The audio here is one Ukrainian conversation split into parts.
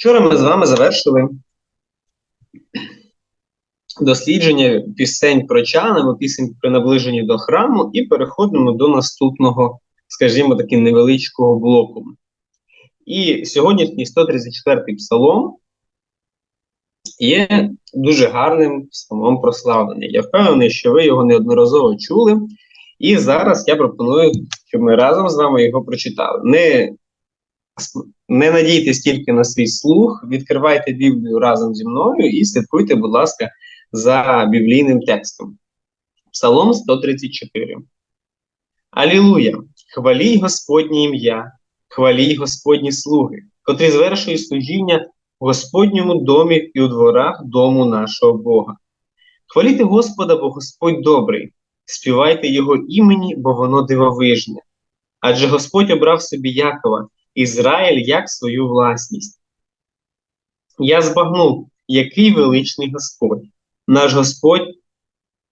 Вчора ми з вами завершили дослідження пісень про чан або пісень при наближенні до храму, і переходимо до наступного, скажімо таки, невеличкого блоку. І сьогоднішній 134-й псалом є дуже гарним псалмом прославлення. Я впевнений, що ви його неодноразово чули. І зараз я пропоную, щоб ми разом з вами його прочитали. Не не надійтесь тільки на свій слух, відкривайте Біблію разом зі мною і слідкуйте, будь ласка, за біблійним текстом. Псалом 134. Алілуя! Хвалій Господнє ім'я, хвалій Господні слуги, котрі звершують служіння в Господньому домі і у дворах дому нашого Бога. Хваліте Господа, бо Господь добрий, співайте Його імені, бо воно дивовижне. Адже Господь обрав собі Якова, Ізраїль як свою власність. Я збагнув, який величний Господь, наш Господь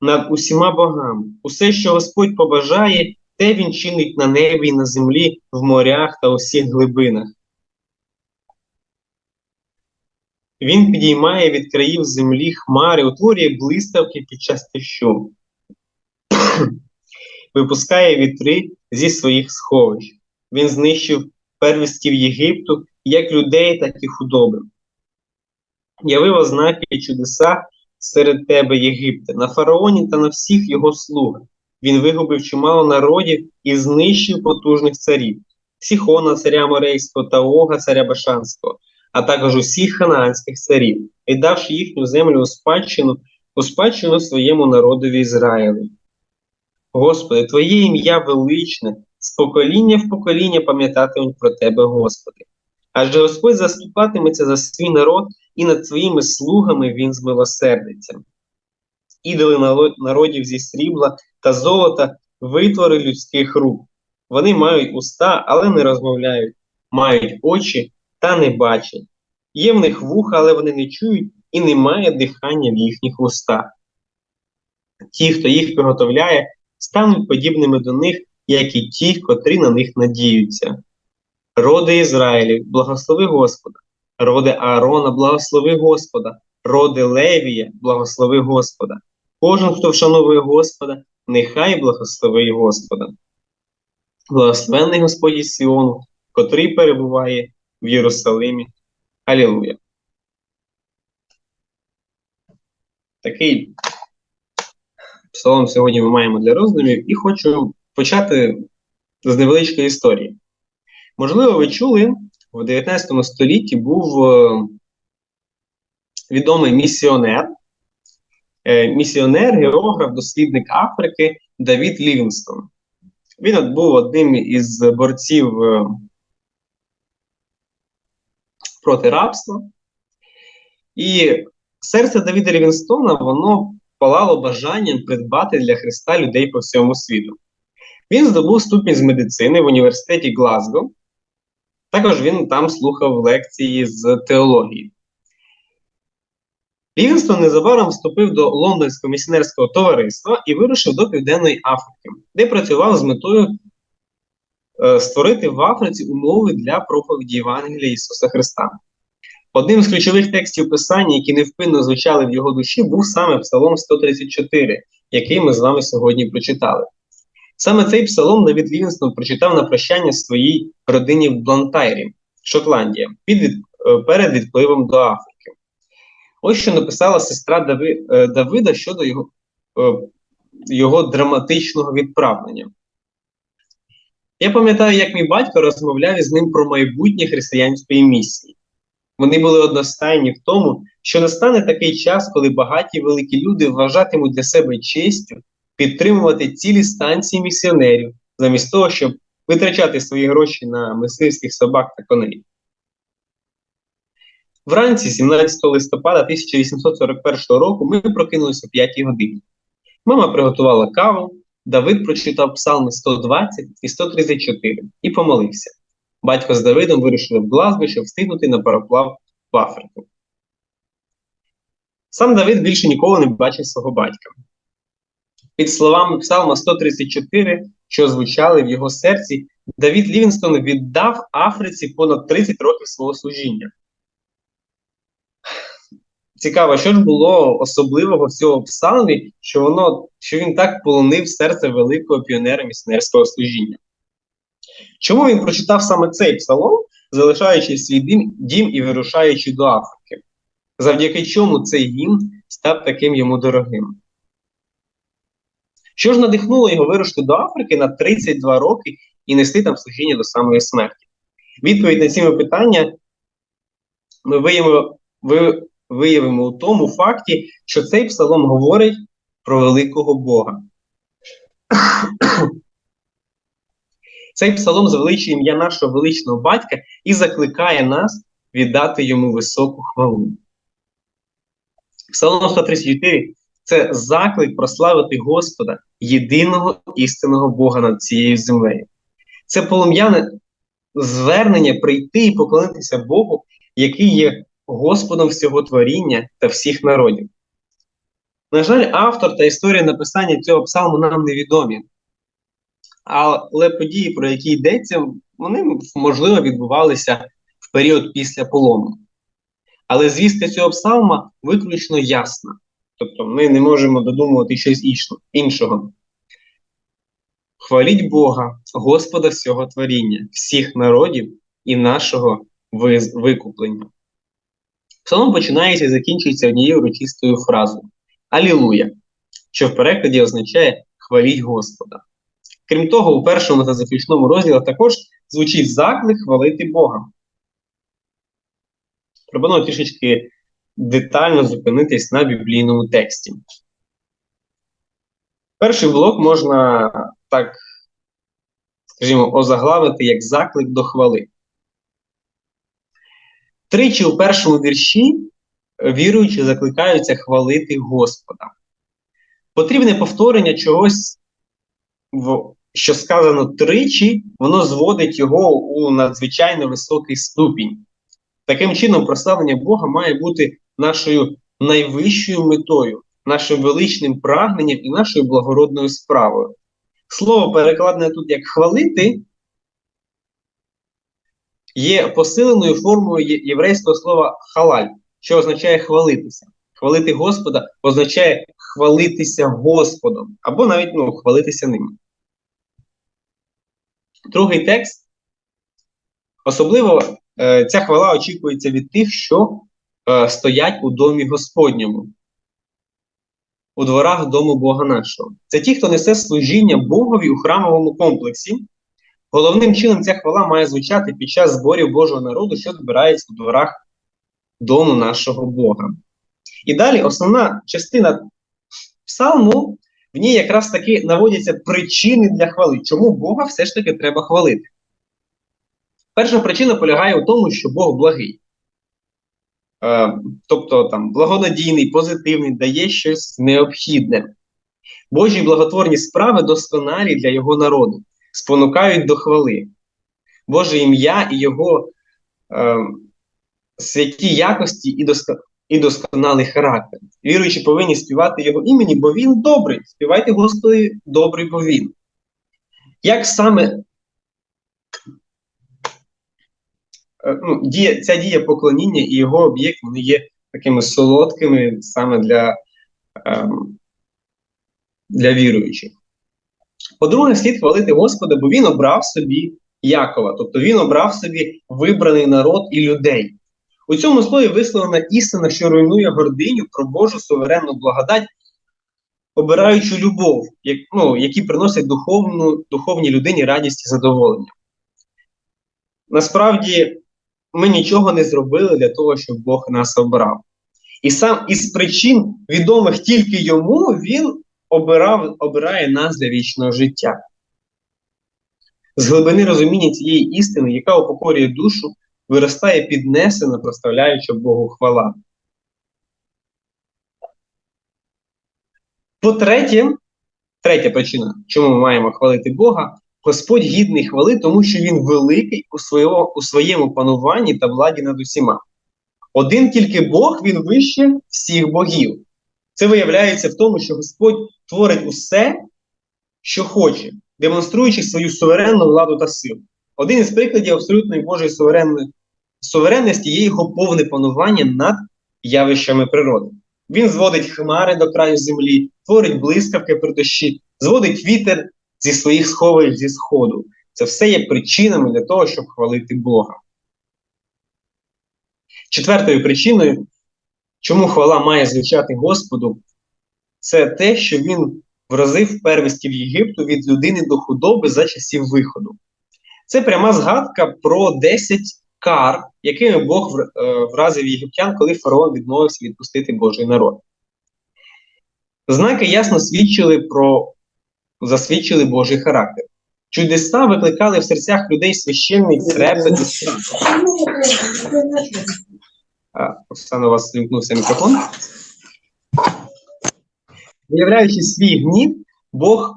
над усіма богами. Усе, що Господь побажає, те Він чинить на небі і на землі, в морях та усіх глибинах. Він підіймає від країв землі хмари, утворює блиставки під час тещу, випускає вітри зі своїх сховищ. Він знищив первістів Єгипту, як людей, так і худоби. Явив ознаки і чудеса серед тебе, Єгипте, на фараоні та на всіх його слугах. Він вигубив чимало народів і знищив потужних царів, Сіхона, царя Морейського та Ога, царя Башанського, а також усіх ханаанських царів, віддавши їхню землю у спадщину, у спадщину своєму народові Ізраїлю. Господи, Твоє ім'я величне, з покоління в покоління пам'ятатимуть про Тебе, Господи. Адже Господь заступатиметься за свій народ і над своїми слугами Він змилосердиться. Ідоли народів зі срібла та золота витвори людських рук. Вони мають уста, але не розмовляють, мають очі та не бачать. Є в них вуха, але вони не чують, і немає дихання в їхніх устах. Ті, хто їх виготовляє, стануть подібними до них, як і ті, котрі на них надіються. Роди Ізраїлів, благослови Господа, роди Аарона, благослови Господа, роди Левія, благослови Господа. Кожен, хто вшановує Господа, нехай благословить Господа. Благословенний Господь із Сіону, котрий перебуває в Єрусалимі. Алілуя. Такий псалом сьогодні ми маємо для роздумів і хочу почати з невеличкої історії. Можливо, ви чули, в 19 столітті був е, відомий місіонер, е, місіонер, географ, дослідник Африки Давід Лівінстон. Він був одним із борців е, проти рабства. І серце Давіда Лівінстона воно палало бажанням придбати для Христа людей по всьому світу. Він здобув ступінь з медицини в університеті Глазго. Також він там слухав лекції з теології. Лівінстон незабаром вступив до Лондонського місіонерського товариства і вирушив до Південної Африки, де працював з метою е, створити в Африці умови для проповіді Євангелія Ісуса Христа. Одним з ключових текстів Писання, які невпинно звучали в його душі, був саме Псалом 134, який ми з вами сьогодні прочитали. Саме цей псалом Давід Лівінстон прочитав на прощання своїй родині в Блантайрі, Шотландія, під, е, перед відпливом до Африки. Ось що написала сестра Дави, е, Давида щодо його, е, його драматичного відправлення. Я пам'ятаю, як мій батько розмовляв із ним про майбутнє християнської місії. Вони були одностайні в тому, що настане такий час, коли багаті великі люди вважатимуть для себе честю підтримувати цілі станції місіонерів, замість того, щоб витрачати свої гроші на мисливських собак та коней. Вранці, 17 листопада 1841 року, ми прокинулися о 5 годині. Мама приготувала каву, Давид прочитав псалми 120 і 134 і помолився. Батько з Давидом вирішили в Глазго, щоб встигнути на пароплав в Африку. Сам Давид більше ніколи не бачив свого батька. Під словами Псалма 134, що звучали в його серці, Давід Лівінстон віддав Африці понад 30 років свого служіння. Цікаво, що ж було особливого в цього псалмі, що воно, що він так полонив серце великого піонера місіонерського служіння. Чому він прочитав саме цей псалом, залишаючи свій дім, дім і вирушаючи до Африки? Завдяки чому цей гімн став таким йому дорогим? Що ж надихнуло його вирушити до Африки на 32 роки і нести там служіння до самої смерті? Відповідь на ці питання ми виявимо, ви, виявимо у тому факті, що цей псалом говорить про великого Бога. Цей псалом звеличує ім'я нашого величного батька і закликає нас віддати йому високу хвалу. Псалом 134 це заклик прославити Господа, єдиного істинного Бога над цією землею. Це полум'яне звернення прийти і поклонитися Богу, який є Господом всього творіння та всіх народів. На жаль, автор та історія написання цього псалму нам невідомі. Але події, про які йдеться, вони, можливо, відбувалися в період після полону. Але звістка цього псалма виключно ясна. Тобто ми не можемо додумувати щось іншого. Хваліть Бога, Господа всього творіння, всіх народів і нашого викуплення. Псалом починається і закінчується однією урочистою фразою Алілуя, що в перекладі означає хваліть Господа. Крім того, у першому та заключному розділі також звучить заклик хвалити Бога. Пропоную трішечки детально зупинитись на біблійному тексті. Перший блок можна так, скажімо, озаглавити як заклик до хвали. Тричі у першому вірші віруючі закликаються хвалити Господа. Потрібне повторення чогось, що сказано тричі, воно зводить його у надзвичайно високий ступінь. Таким чином, прославлення Бога має бути нашою найвищою метою, нашим величним прагненням і нашою благородною справою. Слово, перекладене тут як хвалити, є посиленою формою єврейського слова халаль, що означає хвалитися. Хвалити Господа означає хвалитися Господом, або навіть ну, хвалитися ним. Другий текст. Особливо е, ця хвала очікується від тих, що стоять у домі Господньому, у дворах дому Бога нашого. Це ті, хто несе служіння Богові у храмовому комплексі. Головним чином ця хвала має звучати під час зборів Божого народу, що збирається у дворах дому нашого Бога. І далі основна частина псалму, в ній якраз таки наводяться причини для хвали. Чому Бога все ж таки треба хвалити? Перша причина полягає у тому, що Бог благий. Е, тобто там благонадійний, позитивний, дає щось необхідне. Божі благотворні справи досконалі для його народу, спонукають до хвали. Боже ім'я і Його е, святі якості і, доск... і досконалий характер. Віруючі повинні співати Його імені, бо Він добрий. Співайте Господи, добрий, бо Він. Як саме Е, ну, дія, ця дія поклоніння і його об'єкт вони є такими солодкими саме для ем, для віруючих. По-друге, слід хвалити Господа, бо Він обрав собі Якова, тобто він обрав собі вибраний народ і людей. У цьому слові висловлена істина, що руйнує гординю про Божу суверенну благодать, обираючи любов, як, ну, які приносять духовну, духовній людині радість і задоволення. Насправді, ми нічого не зробили для того, щоб Бог нас обрав. І сам із причин, відомих тільки йому, він обирав, обирає нас для вічного життя. З глибини розуміння цієї істини, яка упокорює душу, виростає піднесена, проставляючи Богу хвала. По-третє, третя причина, чому ми маємо хвалити Бога, Господь гідний хвали, тому що він великий у своєму, у своєму пануванні та владі над усіма. Один тільки Бог, він вище всіх богів. Це виявляється в тому, що Господь творить усе, що хоче, демонструючи свою суверенну владу та силу. Один із прикладів абсолютної Божої суверенності є його повне панування над явищами природи. Він зводить хмари до краю землі, творить блискавки при дощі, зводить вітер зі своїх сховищ зі сходу. Це все є причинами для того, щоб хвалити Бога. Четвертою причиною, чому хвала має звучати Господу, це те, що він вразив первістів Єгипту від людини до худоби за часів виходу. Це пряма згадка про 10 кар, якими Бог е, вразив єгиптян, коли фараон відмовився відпустити Божий народ. Знаки ясно свідчили про засвідчили Божий характер. Чудеса викликали в серцях людей священний трепет. Оксана, у вас вимкнувся мікрофон. Виявляючи свій гнів, Бог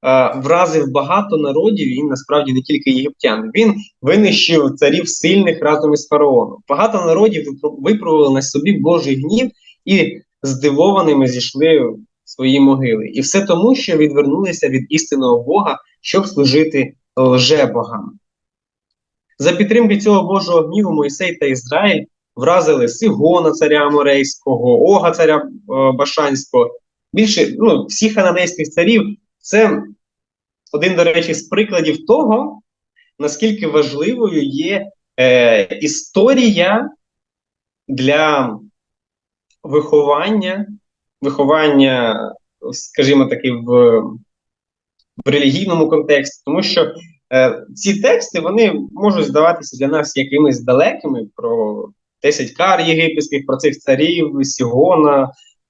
а, вразив багато народів, і насправді не тільки єгиптян. Він винищив царів сильних разом із фараоном. Багато народів випробували на собі Божий гнів і здивованими зійшли свої могили. І все тому, що відвернулися від істинного Бога, щоб служити лже-богам. За підтримки цього Божого гніву Мойсей та Ізраїль вразили Сигона, царя Морейського, Ога, царя е, Башанського. Більше ну, всіх хананейських царів це один, до речі, з прикладів того, наскільки важливою є е, історія для виховання, виховання, скажімо таки, в, в релігійному контексті, тому що е, ці тексти вони можуть здаватися для нас якимись далекими про 10 кар єгипетських, про цих царів, Сігона, е,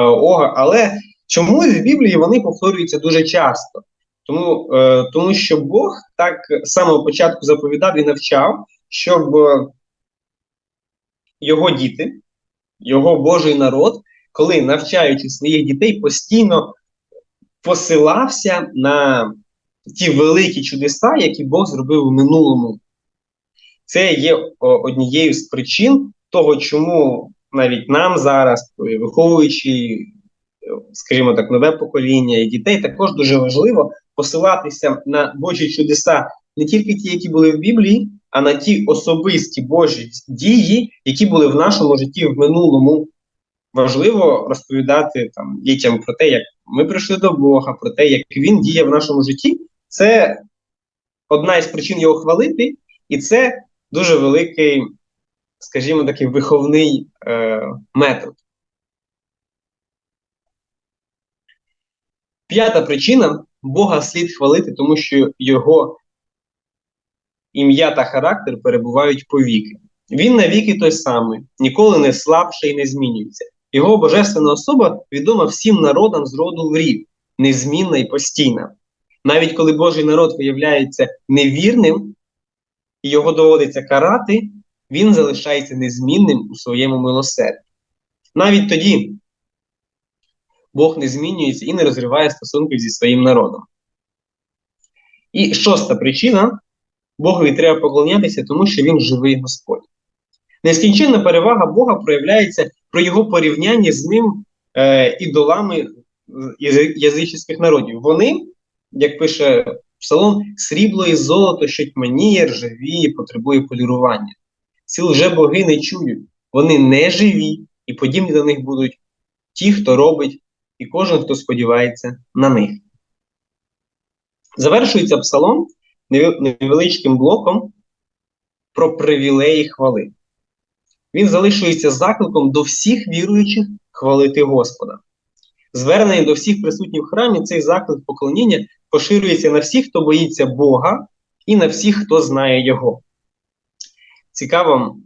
Ога, але чомусь в Біблії вони повторюються дуже часто. Тому е, тому що Бог так з самого початку заповідав і навчав, щоб його діти, його Божий народ, коли навчаючи своїх дітей, постійно посилався на ті великі чудеса, які Бог зробив у минулому. Це є однією з причин того, чому навіть нам зараз, виховуючи, скажімо так, нове покоління і дітей, також дуже важливо посилатися на Божі чудеса, не тільки ті, які були в Біблії, а на ті особисті Божі дії, які були в нашому житті в минулому. Важливо розповідати там дітям про те, як ми прийшли до Бога, про те, як він діє в нашому житті. Це одна із причин його хвалити, і це дуже великий скажімо, такий виховний е, метод. П'ята причина Бога слід хвалити, тому що його ім'я та характер перебувають повіки. Він навіки той самий, ніколи не слабший і не змінюється. Його божественна особа відома всім народам з роду в незмінна і постійна. Навіть коли Божий народ виявляється невірним, і його доводиться карати, він залишається незмінним у своєму милосерді. Навіть тоді Бог не змінюється і не розриває стосунків зі своїм народом. І шоста причина Богові треба поклонятися, тому що він живий Господь. Нескінченна перевага Бога проявляється про його порівняння з ним е, ідолами язичних народів. Вони, як пише Псалом, срібло і золото, що тьманіє, ржавіє, потребує полірування. Ці лже-боги не чують, вони не живі, і подібні до них будуть ті, хто робить, і кожен, хто сподівається на них. Завершується псалом невеличким блоком про привілеї хвали. Він залишується закликом до всіх віруючих хвалити Господа. Звернений до всіх присутніх в храмі, цей заклик поклоніння поширюється на всіх, хто боїться Бога, і на всіх, хто знає Його цікаво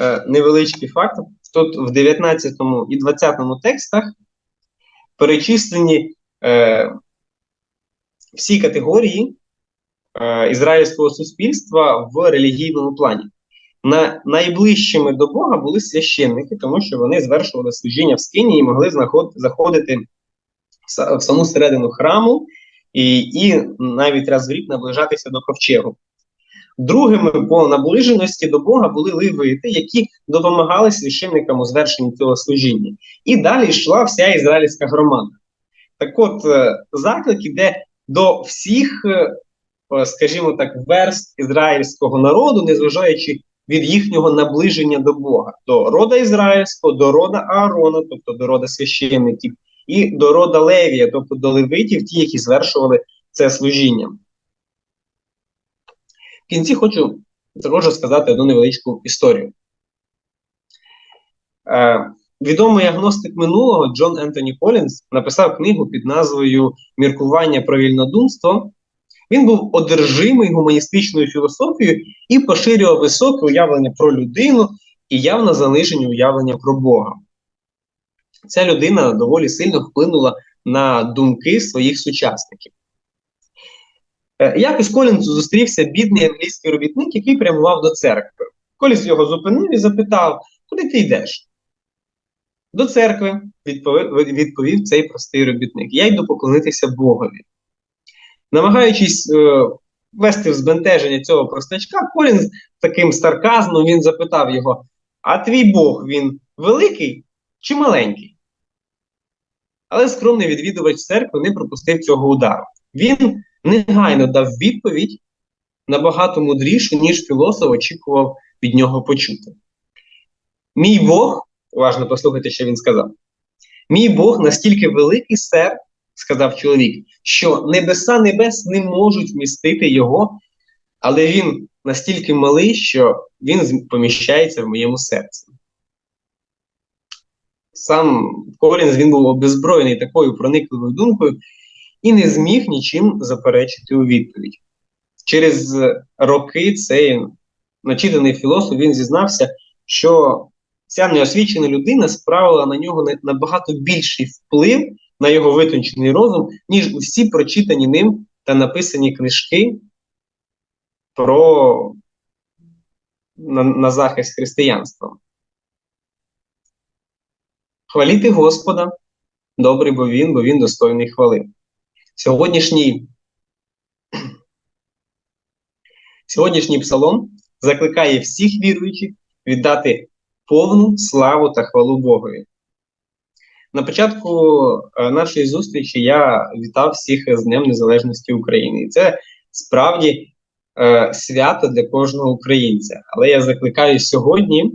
е, невеличкий факт. Тут в 19 і 20 текстах перечислені е, всі категорії е, ізраїльського суспільства в релігійному плані. На, Найближчими до Бога були священники, тому що вони звершували служіння в скині і могли заходити в, в саму середину храму і, і навіть раз в рік наближатися до ковчегу. Другими по наближеності до Бога були левити, які допомагали священникам у звершенні цього служіння. І далі йшла вся ізраїльська громада. Так от, е, заклик іде до всіх, е, скажімо так, верст ізраїльського народу, незважаючи від їхнього наближення до Бога, до рода Ізраїльського, до рода Аарона, тобто до рода священників, і до рода Левія, тобто до левитів, ті, які звершували це служіння. В кінці хочу також сказати одну невеличку історію. Е, Відомий агностик минулого Джон Ентоні Колінс написав книгу під назвою Міркування про вільнодумство. Він був одержимий гуманістичною філософією і поширював високе уявлення про людину і явно занижені уявлення про Бога. Ця людина доволі сильно вплинула на думки своїх сучасників. Е, Якось Колінсу зустрівся бідний англійський робітник, який прямував до церкви. Колінс його зупинив і запитав, куди ти йдеш? До церкви, відповів, відповів цей простий робітник. Я йду поклонитися Богові. Намагаючись е, вести в збентеження цього простачка, Колінз таким сарказмом він запитав його: А твій Бог він великий чи маленький? Але скромний відвідувач церкви не пропустив цього удару. Він негайно дав відповідь набагато мудрішу, ніж філософ очікував від нього почути. Мій Бог, уважно послухайте, що він сказав. Мій Бог настільки великий сер, сказав чоловік, що небеса небес не можуть вмістити його, але він настільки малий, що він поміщається в моєму серці. Сам Колінз він був обезброєний такою проникливою думкою і не зміг нічим заперечити у відповідь. Через роки цей начитаний філософ він зізнався, що ця неосвічена людина справила на нього набагато більший вплив на його витончений розум, ніж усі прочитані ним та написані книжки про на, на захист християнства. Хваліти Господа, добрий бо він, бо він достойний хвали. Сьогоднішній Сьогоднішній псалом закликає всіх віруючих віддати повну славу та хвалу Богові. На початку е, нашої зустрічі я вітав всіх з Днем Незалежності України. І це справді е, свято для кожного українця. Але я закликаю сьогодні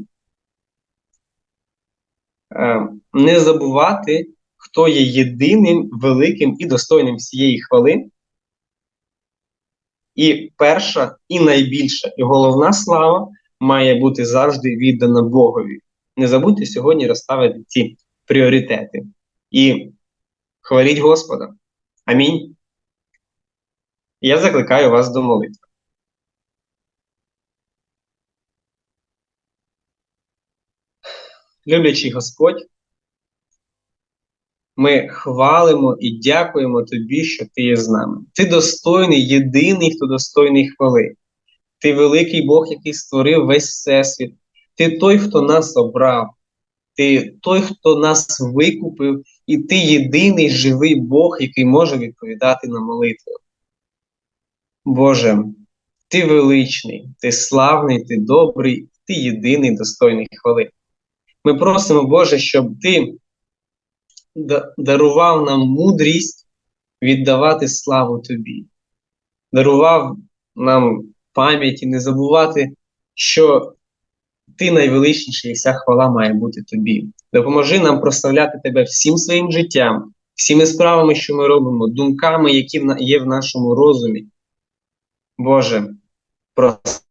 е, не забувати, хто є єдиним, великим і достойним всієї хвали. І перша, і найбільша, і головна слава має бути завжди віддана Богові. Не забудьте сьогодні розставити ці пріоритети. І хваліть Господа. Амінь. Я закликаю вас до молитви. Люблячий Господь, ми хвалимо і дякуємо Тобі, що Ти є з нами. Ти достойний, єдиний, хто достойний хвали. Ти великий Бог, який створив весь всесвіт. Ти той, хто нас обрав, ти той, хто нас викупив, і ти єдиний живий Бог, який може відповідати на молитву. Боже, ти величний, ти славний, ти добрий, ти єдиний достойний хвали. Ми просимо, Боже, щоб Ти дарував нам мудрість віддавати славу Тобі, дарував нам пам'ять і не забувати, що ти найвеличніший і вся хвала має бути тобі. Допоможи нам прославляти тебе всім своїм життям, всіми справами, що ми робимо, думками, які є в нашому розумі. Боже, прослався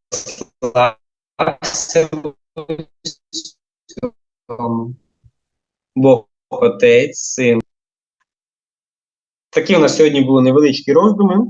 Бог Отець, Син. Такі у нас сьогодні були невеличкі роздуми.